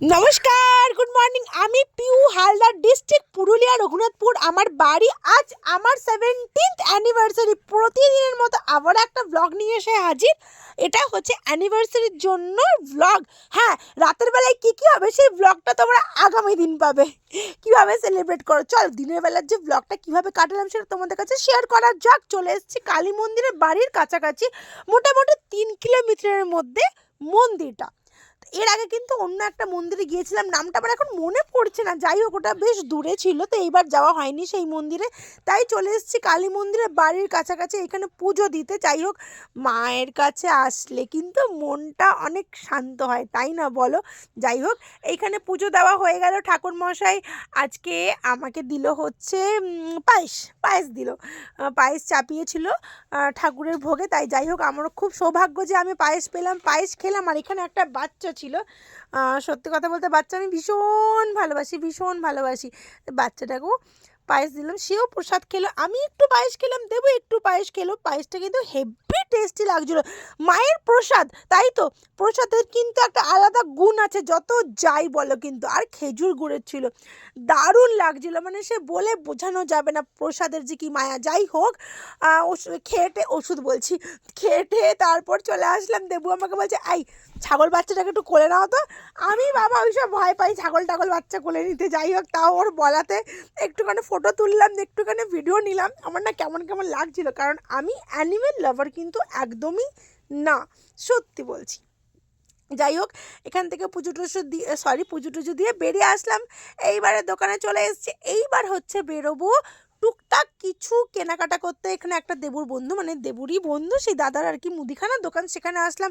নমস্কার good morning আমি Piu Haldar district Purulia, Raghunathpur. আমার বাড়ি আজ আমার সেভেন্টিন্থ অ্যানিভার্সারি প্রতিদিনের মতো আবার একটা ব্লগ নিয়ে এসে হাজির। এটা হচ্ছে অ্যানিভার্সারির জন্য ব্লগ হ্যাঁ রাতের বেলায় কী কী হবে সেই ব্লগটা তোমরা আগামী দিন পাবে। কীভাবে সেলিব্রেট করো? চল, দিনের বেলার যে ব্লগটা কীভাবে কাটালাম সেটা তোমাদের কাছে শেয়ার করার যাক। চলে এসেছি কালী মন্দিরের বাড়ির কাছাকাছি, মোটামুটি তিন কিলোমিটারের মধ্যে মন্দিরটা। এর আগে কিন্তু অন্য একটা মন্দিরে গিয়েছিলাম, নামটা আমার এখন মনে পড়ছে না। যাই হোক, ওটা বেশ দূরে ছিল, তো এইবার যাওয়া হয়নি সেই মন্দিরে। তাই চলে এসেছি কালী মন্দিরে বাড়ির কাছাকাছি, এখানে পুজো দিতে। যাই হোক, মায়ের কাছে আসলে কিন্তু মনটা অনেক শান্ত হয়, তাই না বলো? যাই হোক, এইখানে পুজো দেওয়া হয়ে গেল ঠাকুর মশাই আজকে আমাকে দিল হচ্ছে পায়েস পায়েস দিল। পায়েস চাপিয়েছিল ঠাকুরের ভোগে। তাই যাই হোক, আমারও খুব সৌভাগ্য যে আমি পায়েস পেলাম, পায়েস খেলাম। আর এখানে একটা বাচ্চা ছিল। সত্যি কথা বলতে বাচ্চা আমি ভীষণ ভালোবাসি ভীষণ ভালোবাসি। বাচ্চাটাকেও পায়েস দিলাম, সেও প্রসাদ খেলো। আমি একটু পায়েস খেলাম, দেবো একটু পায়েস খেলো। পায়েসটা কিন্তু হেভি টেস্টি লাগছিল। মায়ের প্রসাদ, তাই তো? প্রসাদের কিন্তু একটা আলাদা গুণ আছে, যত যাই বলো কিন্তু, আর খেজুর গুড়ের ছিল। দারুণ লাগছিল মানে সে বলে বোঝানো যাবে না প্রসাদের যে কি মায়া। যাই হোক খেটে ওষুধ বলছি। খেটে তারপর চলে আসলাম, দেবু আমাকে বলছে, এই, ছাগল বাচ্চাটাকে একটু কোলে নাও তো। আমি বাবা ওইসব ভয় পাই ছাগল টাগল বাচ্চা কোলে নিতে। যাই হোক, তাও ওর বলাতে একটুখানি ফটো তুললাম একটুখানি ভিডিও নিলাম, আমার না কেমন কেমন লাগছিল, কারণ আমি অ্যানিমেল লাভার কিন্তু একদমই না, সত্যি বলছি। যাই হোক, এখান থেকে পুজো টুজো দিয়ে সরি পুজো টুজো দিয়ে বেরিয়ে আসলাম এইবারে দোকানে চলে এসছে, এইবার হচ্ছে বেরোবো টুকটাক কিছু কেনাকাটা করতে এখানে একটা দেবুর বন্ধু মানে দেবুরই বন্ধু, সেই দাদার আর কি মুদিখানার দোকান, সেখানে আসলাম।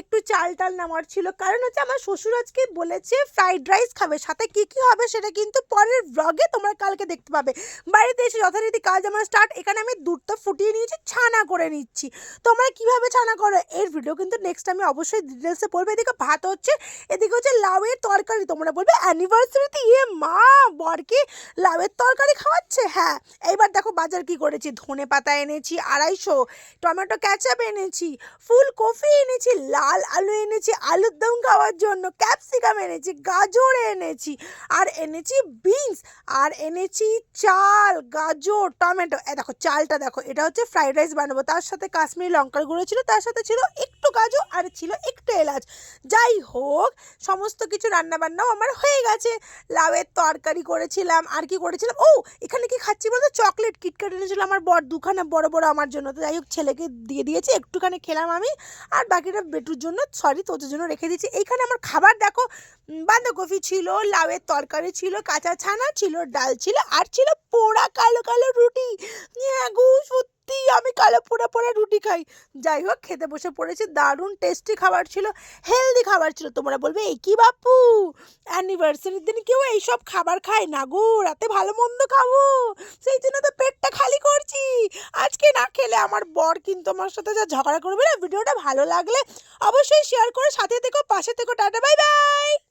একটু চাল টাল নেওয়ার ছিল। কারণ হচ্ছে আমার শ্বশুর আজকে বলেছে ফ্রাইড রাইস খাবে, সাথে কী কী হবে সেটা কিন্তু পরের ব্লগে তোমরা কালকে দেখতে পাবে। বাড়িতে এসে যথারীতি কাজ আমার স্টার্ট এখানে আমি দুধটা ফুটিয়ে নিয়েছি, ছানা করে নিচ্ছি। তোমরা কীভাবে ছানা করো? এর ভিডিও কিন্তু নেক্সট আমি অবশ্যই ডিটেলসে বলব। এদিকে ভাত হচ্ছে, এদিকে হচ্ছে লাউয়ের তরকারি। তোমরা বলবে অ্যানিভার্সারিতে ইয়ে মা বরকে লাউয়ের তরকারি খাওয়াচ্ছে? হ্যাঁ এইবার দেখো বাজার কি করেছি? ধনে পাতা এনেছি, আড়াইশো টমেটো ক্যাচাপ এনেছি, ফুলকপি এনেছি, লাল আলু এনেছি, আলুর দম খাওয়ার জন্য ক্যাপসিকাম এনেছি, গাজর এনেছি, আর এনেছি বিনস, আর এনেছি চাল, গাজর, টমেটো। এ দেখো চালটা দেখো, এটা হচ্ছে ফ্রাইড রাইস বানাবো। তার সাথে কাশ্মীরি লঙ্কার গুঁড়ো ছিল, তার সাথে ছিল একটু গাজর আর ছিল একটু এলাচ। যাই হোক, সমস্ত কিছু রান্নাবান্নাও আমার হয়ে গেছে। লাউয়ের তরকারি করেছিলাম, আর কি করেছিলাম? ও, এখানে কি খাচ্ছি বলতো চকলেট কিটকাট এনেছিল আমার বড় দুখানা বড় বড় আমার জন্য। তো যাই হোক, ছেলেকে দিয়ে দিয়েছি, একটুখানি খেলাম আমি। আর বাকিটা বেটুর জন্য সরি তোদের জন্য রেখে দিয়েছি। এইখানে আমার খাবার দেখো বাঁধাকপি ছিল, লাউয়ের তরকারি ছিল, কাঁচা ছানা ছিল, ডাল ছিল, আর ছিল পোড়া কালো কালো রুটি। হ্যাঁ সত্যি আমি কালো পোড়া পোড়া রুটি খাই। যাই হোক, খেতে বসে পড়েছি। দারুণ টেস্টি খাবার ছিল হেলদি খাবার ছিল। তোমরা বলবে এই কি বাপু? অ্যানিভার্সারির দিন কেউ এইসব খাবার খায় না গো, রাতে ভালো মন্দ খাব। সেই জন্য তো পেটটা খালি করছি। আজকে না খেলে আমার বর কিন্তু আমার সাথে যা ঝগড়া করবে না? ভিডিওটা ভালো লাগলে অবশ্যই শেয়ার করে সাথে থেকো, পাশে থেকো। Tata bye bye